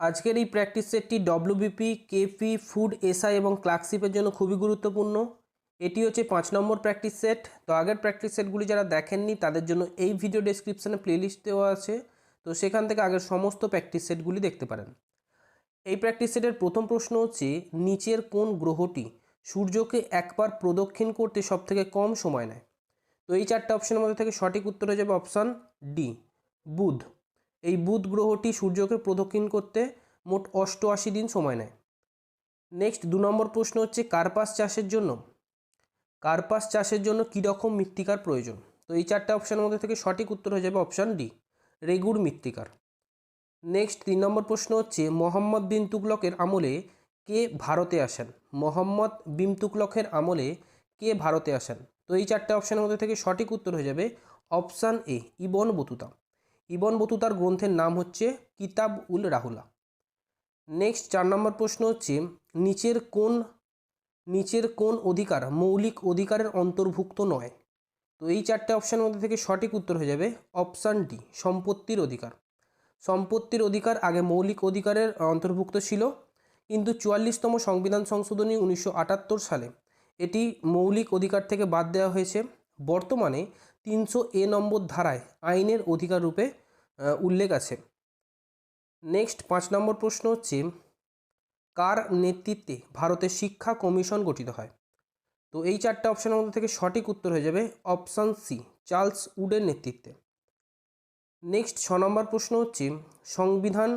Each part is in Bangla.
আজকের এই প্র্যাকটিস সেটটি ডব্লিউবিপি কেপি ফুড এসআই এবং ক্লার্কশিপের জন্য খুবই গুরুত্বপূর্ণ। এটি হচ্ছে পাঁচ নম্বর প্র্যাকটিস সেট তো আগের প্র্যাকটিস সেটগুলি যারা দেখেননি, তাদের জন্য এই ভিডিও ডেসক্রিপশানে প্লেলিস্ট দেওয়া আছে। তো সেখান থেকে আগের সমস্ত প্র্যাকটিস সেটগুলি দেখতে পারেন। এই প্র্যাকটিস সেটের প্রথম প্রশ্ন হচ্ছে, নিচের কোন গ্রহটি সূর্যকে একবার প্রদক্ষিণ করতে সবথেকে কম সময় নেয়? তো এই চারটে অপশনের মধ্যে থেকে সঠিক উত্তর হয়ে যাবে অপশান ডি বুধ। এই বুধ গ্রহটি সূর্যকে প্রদক্ষিণ করতে মোট অষ্টআশি দিন সময় নেয়। নেক্সট, দু নম্বর প্রশ্ন হচ্ছে, কার্পাস চাষের জন্য, কার্পাস চাষের জন্য কী রকম মৃত্তিকার প্রয়োজন? তো এই চারটে অপশানের মধ্যে থেকে সঠিক উত্তর হয়ে যাবে অপশান ডি রেগুর মৃত্তিকার। নেক্সট, তিন নম্বর প্রশ্ন হচ্ছে, মোহাম্মদ বিন তুগলকের আমলে কে ভারতে আসেন? মোহাম্মদ বিন তুগলকের আমলে কে ভারতে আসেন? তো এই চারটে অপশানের মধ্যে থেকে সঠিক উত্তর হয়ে যাবে option A Ibn Battuta. Ibn বতুতার গ্রন্থের নাম হচ্ছে কিতাব উল রাহুলা। নেক্সট চার নম্বর প্রশ্ন হচ্ছে, নিচের কোন নিচের কোন অধিকার মৌলিক অধিকারের অন্তর্ভুক্ত নয়? তো এই চারটে অপশানের মধ্যে থেকে সঠিক উত্তর হয়ে যাবে অপশান ডি সম্পত্তির অধিকার। সম্পত্তির অধিকার আগে মৌলিক অধিকারের অন্তর্ভুক্ত ছিল, কিন্তু চুয়াল্লিশতম সংবিধান সংশোধনী উনিশশো আটাত্তর সালে এটি মৌলিক অধিকার থেকে বাদ দেওয়া হয়েছে। বর্তমানে তিনশো এ নম্বর ধারায় আইনের অধিকার রূপে উল্লেখ আছে। নেক্সট পাঁচ নম্বর প্রশ্ন হচ্ছে, কার নেতৃত্বে ভারতের শিক্ষা কমিশন গঠিত হয়? তো এই চারটে অপশানের মধ্যে থেকে সঠিক উত্তর হয়ে যাবে অপশান সি চার্লস উডের নেতৃত্বে। নেক্সট ছ নম্বর প্রশ্ন হচ্ছে, সংবিধান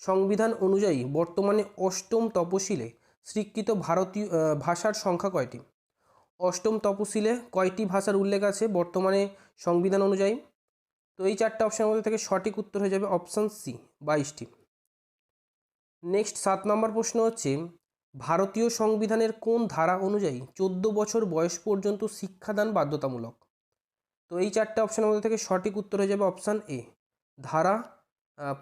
সংবিধান অনুযায়ী বর্তমানে অষ্টম তপশিলে স্বীকৃত ভারতীয় ভাষার সংখ্যা কয়টি? অষ্টম তপশিলে কয়টি ভাষার উল্লেখ আছে বর্তমানে সংবিধান অনুযায়ী? তো এই চারটে অপশানের মধ্যে থেকে সঠিক উত্তর হয়ে যাবে অপশান সি বাইশটি। নেক্সট সাত নম্বর প্রশ্ন হচ্ছে, ভারতীয় সংবিধানের কোন ধারা অনুযায়ী চোদ্দ বছর বয়স পর্যন্ত শিক্ষাদান বাধ্যতামূলক? তো এই চারটে অপশানের মধ্যে থেকে সঠিক উত্তর হয়ে যাবে অপশান এ ধারা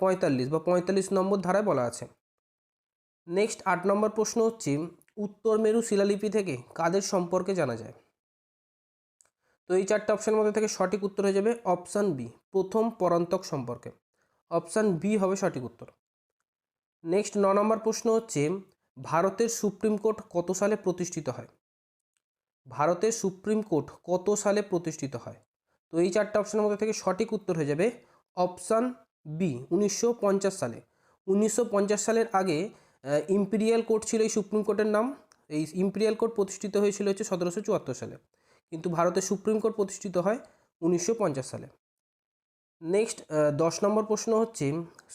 পঁয়তাল্লিশ বা পঁয়তাল্লিশ নম্বর ধারায় বলা আছে। নেক্সট আট নম্বর প্রশ্ন হচ্ছে উত্তর মেরু শিলালিপি থেকে কাদের সম্পর্কে জানা যায়? তো এই চারটে অপশানের মধ্যে থেকে সঠিক উত্তর হয়ে যাবে অপশান বি প্রথম পরান্তক সম্পর্কে। অপশান বি হবে সঠিক উত্তর। নেক্সট ন নম্বর প্রশ্ন হচ্ছে, ভারতের সুপ্রিম কোর্ট কত সালে প্রতিষ্ঠিত হয়? ভারতের সুপ্রিম কোর্ট কত সালে প্রতিষ্ঠিত হয়? তো এই চারটে অপশানের মধ্যে থেকে সঠিক উত্তর হয়ে যাবে অপশান বি উনিশশো পঞ্চাশ সালে। উনিশশো পঞ্চাশ সালের আগে ইম্পিরিয়াল কোর্ট ছিল এই সুপ্রিম কোর্টের নাম। এই ইম্পিরিয়াল কোর্ট প্রতিষ্ঠিত হয়েছিল হচ্ছে সতেরোশো চুয়াত্তর সালে। কিন্তু ভারতের সুপ্রিম কোর্ট প্রতিষ্ঠিত হয় উনিশশো পঞ্চাশ সালে। নেক্সট দশ নম্বর প্রশ্ন হচ্ছে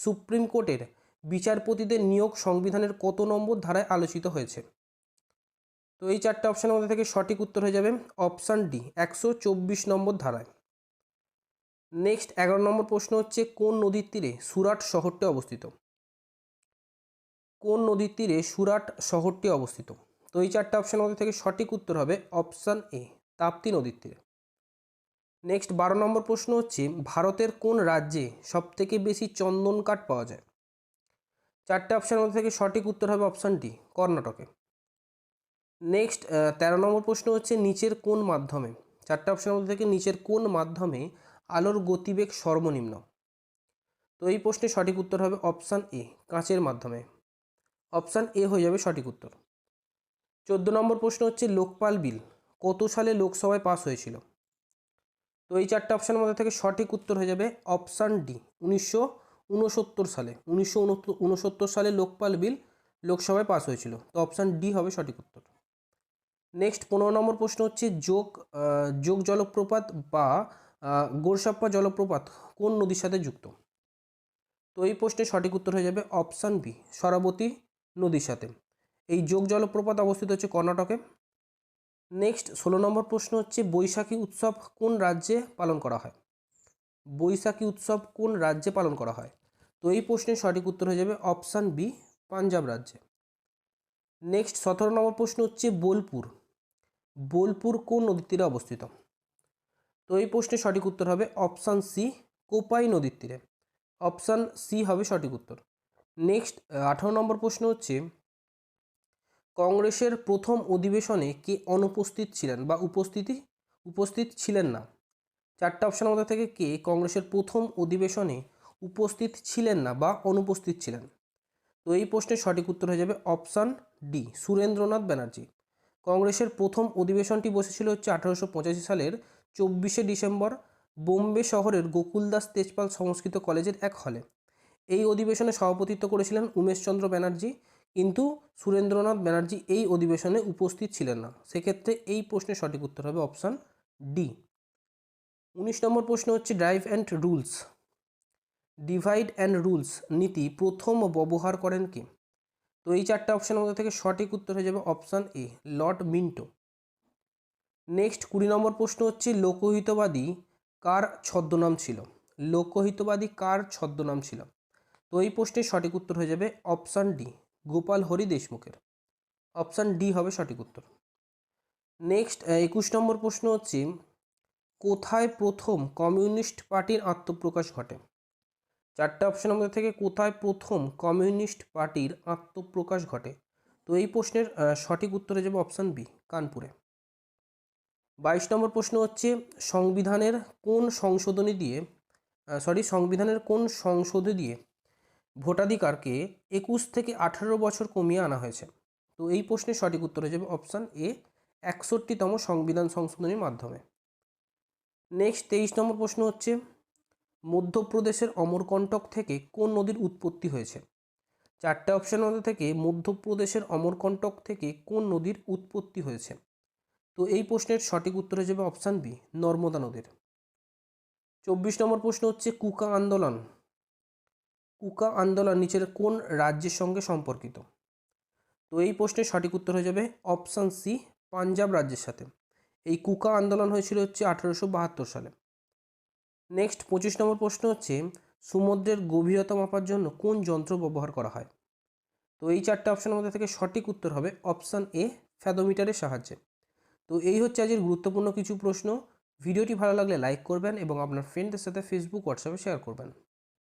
সুপ্রিম কোর্টের বিচারপতিদের নিয়োগ সংবিধানের কত নম্বর ধারায় আলোচিত হয়েছে? তো এই চারটে অপশানের মধ্যে থেকে সঠিক উত্তর হয়ে যাবে অপশান ডি একশো চব্বিশ নম্বর ধারায়। নেক্সট এগারো নম্বর প্রশ্ন হচ্ছে, কোন নদীর তীরে সুরাট শহরটি অবস্থিত? কোন নদীর তীরে সুরাট শহরটি অবস্থিত? তো এই চারটে অপশানের মধ্যে থেকে সঠিক উত্তর হবে অপশান এ তাপ্তি নদীর তীরে। নেক্সট বারো নম্বর প্রশ্ন হচ্ছে, ভারতের কোন রাজ্যে সবথেকে বেশি চন্দন কাঠ পাওয়া যায়? চারটে অপশানের মধ্যে থেকে সঠিক উত্তর হবে অপশান ডি কর্ণাটকে। নেক্সট তেরো নম্বর প্রশ্ন হচ্ছে, নিচের কোন মাধ্যমে? চারটে অপশানের মধ্যে থেকে নিচের কোন মাধ্যমে আলোর গতিবেগ সর্বনিম্ন? তো এই প্রশ্নের সঠিক উত্তর হবে অপশান এ কাঁচের মাধ্যমে। অপশান এ হয়ে যাবে সঠিক উত্তর। চোদ্দ নম্বর প্রশ্ন হচ্ছে লোকপাল বিল কত সালে লোকসভায় পাস হয়েছিল? তো এই চারটে অপশানের মধ্যে থেকে সঠিক উত্তর হয়ে যাবে অপশান ডি, উনিশশো উনসত্তর সালে। উনিশশো উনসত্তর সালে লোকপাল বিল লোকসভায় পাস হয়েছিল। তো অপশান ডি হবে সঠিক উত্তর। নেক্সট পনেরো নম্বর প্রশ্ন হচ্ছে যোগ যোগ জলপ্রপাত বা গোরসাপ্পা জলপ্রপাত কোন নদীর সাথে যুক্ত? তো এই প্রশ্নের সঠিক উত্তর হয়ে যাবে অপশান বি, সরাবতী নদীর সাথে। এই যোগ জলপ্রপাত অবস্থিত হচ্ছে কর্ণাটকে। নেক্সট, ষোলো নম্বর প্রশ্ন হচ্ছে, বৈশাখী উৎসব কোন রাজ্যে পালন করা হয়? বৈশাখী উৎসব কোন রাজ্যে পালন করা হয়? তো এই প্রশ্নের সঠিক উত্তর হয়ে যাবে অপশান বি, পাঞ্জাব রাজ্যে। নেক্সট, সতেরো নম্বর প্রশ্ন হচ্ছে, বোলপুর। বোলপুর কোন নদীর তীরে অবস্থিত? তো এই প্রশ্নের সঠিক উত্তর হবে অপশান সি, কোপাই নদীর তীরে। অপশান সি হবে সঠিক উত্তর। নেক্সট আঠারো নম্বর প্রশ্ন হচ্ছে, কংগ্রেসের প্রথম অধিবেশনে কে অনুপস্থিত ছিলেন বা উপস্থিতি, উপস্থিত ছিলেন না? চারটা অপশানের মধ্যে থেকে কে, কংগ্রেসের প্রথম অধিবেশনে উপস্থিত ছিলেন না বা অনুপস্থিত ছিলেন? তো এই প্রশ্নের সঠিক উত্তর হয়ে যাবে অপশান ডি সুরেন্দ্রনাথ ব্যানার্জি। কংগ্রেসের প্রথম অধিবেশনটি বসেছিল হচ্ছে আঠারোশো পঁচাশি সালের চব্বিশে ডিসেম্বর, বোম্বে শহরের গোকুলদাস তেজপাল সংস্কৃত কলেজের এক হলে এই অধিবেশনে সভাপতিত্ব করেছিলেন উমেশচন্দ্র ব্যানার্জি। কিন্তু সুরেন্দ্রনাথ ব্যানার্জি এই অধিবেশনে উপস্থিত ছিলেন না। সেক্ষেত্রে এই প্রশ্নের সঠিক উত্তর হবে অপশান ডি। উনিশ নম্বর প্রশ্ন হচ্ছে drive and rules divide and rules নীতি প্রথম ব্যবহার করেন কে? তো এই চারটে অপশানের মধ্যে থেকে সঠিক উত্তর হয়ে যাবে option A lord Minto next, কুড়ি নম্বর প্রশ্ন হচ্ছে, লোকহিতবাদী কার ছদ্মনাম ছিল? লোকহিতবাদী কার ছদ্মনাম ছিল? তো এই প্রশ্নের সঠিক উত্তর হয়ে যাবে অপশান ডি গোপাল হরি দেশমুখের। অপশান ডি হবে সঠিক উত্তর। নেক্সট একুশ নম্বর প্রশ্ন হচ্ছে, কোথায় প্রথম কমিউনিস্ট পার্টির আত্মপ্রকাশ ঘটে? চারটে অপশনের মধ্যে থেকে, কোথায় প্রথম কমিউনিস্ট পার্টির আত্মপ্রকাশ ঘটে? তো এই প্রশ্নের সঠিক উত্তর যাবে অপশান বি কানপুরে। বাইশ নম্বর প্রশ্ন হচ্ছে, সংবিধানের কোন সংশোধনী দিয়ে সরি সংবিধানের কোন সংশোধনী দিয়ে ভোটাধিকারকে একুশ থেকে আঠারো বছর কমিয়ে আনা হয়েছে। তো এই প্রশ্নের সঠিক উত্তর হয়ে যাবে অপশান এ, একষট্টিতম সংবিধান সংশোধনীর মাধ্যমে। নেক্সট, তেইশ নম্বর প্রশ্ন হচ্ছে, মধ্যপ্রদেশের অমরকণ্টক থেকে কোন নদীর উৎপত্তি হয়েছে? চারটে অপশনের মধ্যে থেকে, মধ্যপ্রদেশের অমরকণ্টক থেকে কোন নদীর উৎপত্তি হয়েছে? তো এই প্রশ্নের সঠিক উত্তর হয়ে যাবে অপশান বি, নর্মদা নদীর। চব্বিশ নম্বর প্রশ্ন হচ্ছে, কুকা আন্দোলন কুকা আন্দোলন নিচের কোন রাজ্যের সঙ্গে সম্পর্কিত? তো এই প্রশ্নের সঠিক উত্তর হয়ে যাবে অপশান সি, পাঞ্জাব রাজ্যের সাথে। এই কুকা আন্দোলন হয়েছিল হচ্ছে আঠারোশো বাহাত্তর সালে। নেক্সট পঁচিশ নম্বর প্রশ্ন হচ্ছে, সমুদ্রের গভীরতা মাপার জন্য কোন যন্ত্র ব্যবহার করা হয়? তো এই চারটে অপশানের মধ্যে থেকে সঠিক উত্তর হবে অপশান এ, ফ্যাদোমিটারের সাহায্যে। তো এই হচ্ছে আজকের গুরুত্বপূর্ণ কিছু প্রশ্ন। ভিডিওটি ভালো লাগলে লাইক করবেন এবং আপনার ফ্রেন্ডদের সাথে ফেসবুক হোয়াটসঅ্যাপে শেয়ার করবেন।